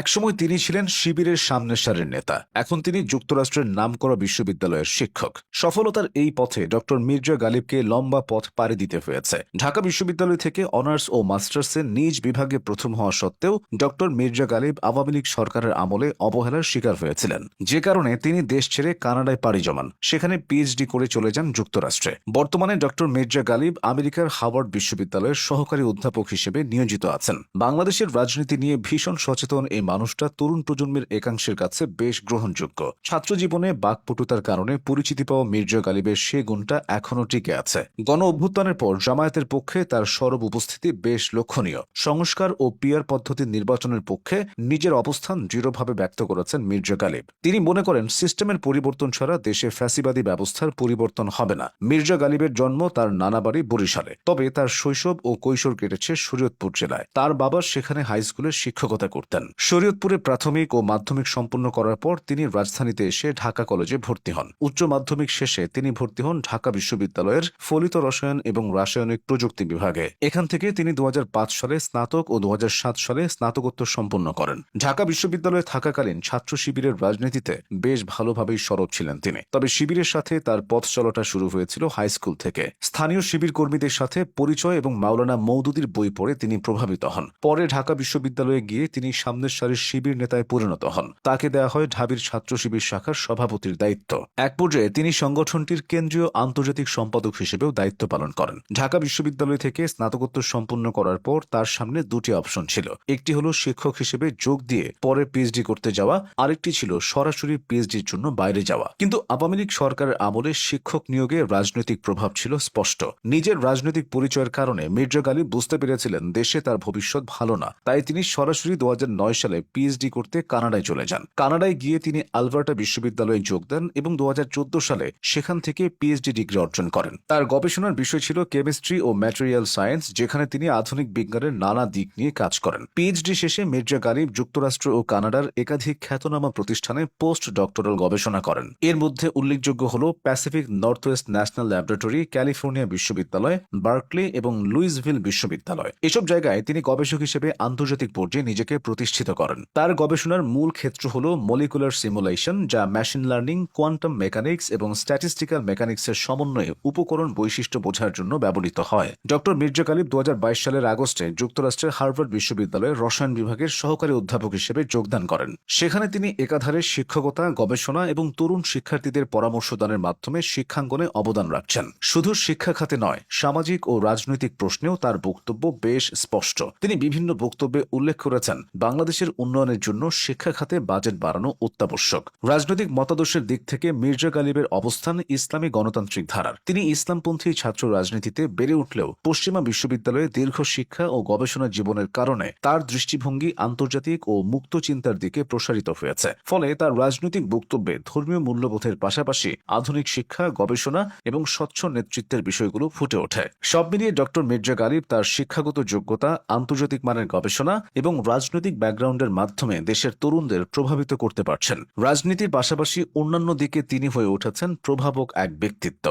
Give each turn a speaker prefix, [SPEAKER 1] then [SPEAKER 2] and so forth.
[SPEAKER 1] একসময় তিনি ছিলেন শিবিরের সামনের সারির নেতা। এখন তিনি যুক্তরাষ্ট্রের নামকরা বিশ্ববিদ্যালয়ের শিক্ষক। সফলতার এই পথে ডক্টর মির্জা গালিবকে লম্বা পথ পাড়ি দিতে হয়েছে। ঢাকা বিশ্ববিদ্যালয় থেকে অনার্স ও মাস্টার্সে নিজ বিভাগে প্রথম হওয়া সত্ত্বেও ডক্টর মির্জা গালিব আওয়ামী লীগ সরকারের আমলে অবহেলার শিকার হয়েছিলেন। যে কারণে তিনি দেশ ছেড়ে কানাডায় পাড়ি জমান। সেখানে পিএইচডি করে চলে যান যুক্তরাষ্ট্রে। বর্তমানে ডক্টর মির্জা গালিব আমেরিকার হাওয়ার্ড বিশ্ববিদ্যালয়ের সহকারী অধ্যাপক হিসেবে নিয়োজিত আছেন। বাংলাদেশের রাজনীতি নিয়ে ভীষণ সচেতন এই মানুষটা তরুণ প্রজন্মের একাংশের কাছে বেশ গ্রহণযোগ্য। ছাত্র জীবনে বাকপটুতার কারণে পরিচিতি পাওয়া মির্জা গালিবের সে গুণটা এখনও টিকে আছে। গণ অভ্যুত্থানের পর জামায়াতের পক্ষে তার সরব উপস্থিতি বেশ লক্ষণীয়। সংস্কার ও পিয়ার পদ্ধতির নির্বাচনের পক্ষে নিজের অবস্থান দৃঢ়ভাবে ব্যক্ত করেছেন মির্জা গালিব। তিনি মনে করেন, সিস্টেমের পরিবর্তন ছাড়া দেশে ফ্যাসিবাদী ব্যবস্থার পরিবর্তন হবে না। মির্জা গালিবের জন্ম তার নানা বাড়ি বরিশালে, তবে তার শৈশব ও কৈশোর কেটেছে শরীয়তপুর জেলায়। তার বাবা সেখানে হাই স্কুলে শিক্ষকতা করতেন। শরীয়তপুরে প্রাথমিক ও মাধ্যমিক সম্পন্ন করার পর তিনি রাজধানীতে এসে ঢাকা কলেজে ভর্তি হন। উচ্চ মাধ্যমিক শেষে তিনি ভর্তি হন ঢাকা বিশ্ববিদ্যালয়ের ফলিত রসায়ন এবং রাসায়নিক প্রযুক্তি বিভাগে। এখান থেকে তিনি দু হাজার পাঁচ সালে স্নাতক ও দু হাজার সাত সালে স্নাতকোত্তর সম্পন্ন করেন। ঢাকা বিশ্ববিদ্যালয়ে থাকাকালীন ছাত্র শিবিরের রাজনীতিতে বেশ ভালোভাবেই সরব ছিলেন তিনি। তবে শিবিরের সাথে তার পথ চলাটা শুরু হয়েছিল হাই স্কুল থেকে। স্থানীয় শিবির কর্মীদের সাথে পরিচয় এবং মাওলানা মৌদুদির বই পড়ে তিনি প্রভাবিত হন। পরে ঢাকা বিশ্ববিদ্যালয়ে গিয়ে তিনি সামনের সারির শিবির নেতায় পরিণত হন। তাকে দেয়া হয় ঢাবির ছাত্র শিবির শাখার সভাপতির দায়িত্ব। এক পর্যায়ে তিনি সংগঠনটির কেন্দ্রীয় আন্তর্জাতিক সম্পাদক হিসেবেও দায়িত্ব পালন করেন। ঢাকা বিশ্ববিদ্যালয় থেকে স্নাতকোত্তর সম্পূর্ণ করার পর তার সামনে দুটি অপশন ছিল। একটি হলো শিক্ষক হিসেবে যোগ দিয়ে পরে পিএইচডি করতে যাওয়া, আরেকটি ছিল সরাসরি পিএইচডির জন্য বাইরে যাওয়া। কিন্তু আওয়ামী লীগ সরকারের আমলে শিক্ষক নিয়োগে রাজনৈতিক প্রভাব ছিল স্পষ্ট। নিজের রাজনৈতিক পরিচয়ের কারণে মির্জা গালিব বুঝতে পেরেছিলেন, দেশে তার ভবিষ্যৎ ভালো না। তাই তিনি সরাসরি দু হাজার নয় সালে পিএইচডি করতে কানাডায় চলে যান। কানাডায় গিয়ে তিনি আলবার্টা বিশ্ববিদ্যালয়ে যোগ দেন এবং দু হাজার চোদ্দ সালে সেখান থেকে পিএইচডি ডিগ্রি অর্জন করেন। তার গবেষণার বিষয় ছিল কেমিস্ট্রি ও ম্যাটেরিয়াল সায়েন্স, যেখানে তিনি আধুনিক বিজ্ঞানের নানা দিক নিয়ে কাজ করেন। পিএইচডি শেষে মির্জা গালিব যুক্তরাষ্ট্র ও কানাডার একাধিক খ্যাতনামা প্রতিষ্ঠানে পোস্ট ডক্টরাল গবেষণা করেন। এর মধ্যে উল্লেখযোগ্য হল Pacific North West National Laboratory California বিশ্ববিদ্যালয় বার্কলি এবং লুইসভিল বিশ্ববিদ্যালয়। এসব জায়গায় তিনি গবেষক হিসেবে আন্তর্জাতিক পর্যায়ে নিজেকে প্রতিষ্ঠিত করেন। তার গবেষণার মূল ক্ষেত্র হল মলিকুলার সিমুলেশন যা মেশিন লার্নিং কোয়ান্টাম মেকানিক্স এবং স্ট্যাটিস্টিক্যাল মেকানিক্সের সমন্বয়ে উপকরণ বৈশিষ্ট্য বোঝার জন্য ব্যবহৃত হয়। ডক্টর মির্জা গালিব দু সালের আগস্টে যুক্তরাষ্ট্রের হার্ভার্ড বিশ্ববিদ্যালয়ের রসায়ন বিভাগের সহকারী অধ্যাপক হিসেবে যোগদান করেন। সেখানে তিনি একাধারে শিক্ষকতা, গবেষণা এবং তরুণ শিক্ষার্থীদের পরামর্শদানের মাধ্যমে শিক্ষাঙ্গনে অবদান রাখছেন। শুধু শিক্ষা খাতে নয়, সামাজিক ও রাজনৈতিক প্রশ্নেও তার বক্তব্য বেশ স্পষ্ট। তিনি বিভিন্ন বক্তব্যে উল্লেখ করেছেন, বাংলাদেশের উন্নয়নের জন্য শিক্ষা খাতে বাজেট বাড়ানো অত্যাবশ্যক। রাজনৈতিক মতাদর্শের দিক থেকে মির্জা গালিবের অবস্থান ইসলামী গণতান্ত্রিক ধারার। তিনি ইসলামপন্থী ছাত্র রাজনীতিতে বেড়ে উঠলেও পশ্চিমা বিশ্ববিদ্যালয়ে দীর্ঘ শিক্ষা ও গবেষণা জীবনের কারণে তার দৃষ্টিভঙ্গি আন্তর্জাতিক ও মুক্ত চিন্তার দিকে প্রসারিত হয়েছে। ফলে তার রাজনৈতিক বক্তব্যে ধর্মীয় মূল্যবোধের পাশাপাশি আধুনিক শিক্ষা, গবেষণা এবং স্বচ্ছ নেতৃত্বের বিষয়গুলো ফুটে ওঠে। সব মিলিয়ে ডক্টর মির্জা গালিব তার শিক্ষাগত যোগ্যতা, আন্তর্জাতিক মানের গবেষণা এবং রাজনৈতিক ব্যাকগ্রাউন্ডের মাধ্যমে দেশের তরুণদের প্রভাবিত করতে পারছেন। রাজনীতির পাশাপাশি অন্যান্য দিকে তিনি হয়ে উঠেছেন প্রভাবক এক ব্যক্তিত্ব।